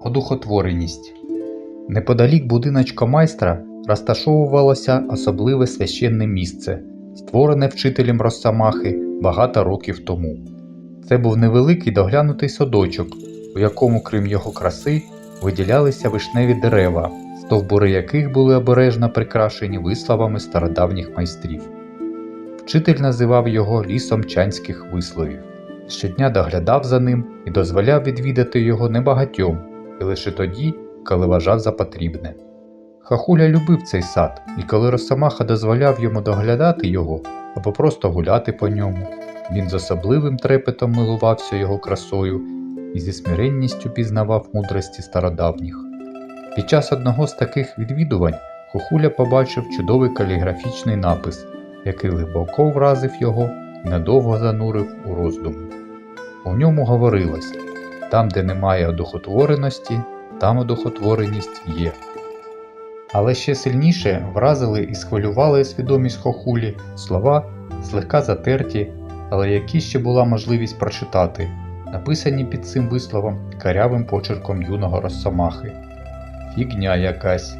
Одухотвореність. Неподалік будиночка майстра розташовувалося особливе священне місце, створене вчителем Росомахи багато років тому. Це був невеликий доглянутий садочок, у якому, крім його краси, виділялися вишневі дерева, стовбури яких були обережно прикрашені висловами стародавніх майстрів. Вчитель називав його лісом чанських висловів. Щодня доглядав за ним і дозволяв відвідати його небагатьом, і лише тоді, коли вважав за потрібне. Хахуля любив цей сад, і коли Росомаха дозволяв йому доглядати його або просто гуляти по ньому, він з особливим трепетом милувався його красою і зі смиренністю пізнавав мудрості стародавніх. Під час одного з таких відвідувань Хохуля побачив чудовий каліграфічний напис, який глибоко вразив його і надовго занурив у роздуми. У ньому говорилось там, де немає одухотвореності, там одухотвореність є. Але ще сильніше вразили і схвилювали свідомість Хохулі слова, злегка затерті, але які ще була можливість прочитати, написані під цим висловом карявим почерком юного Росомахи. Фігня якась,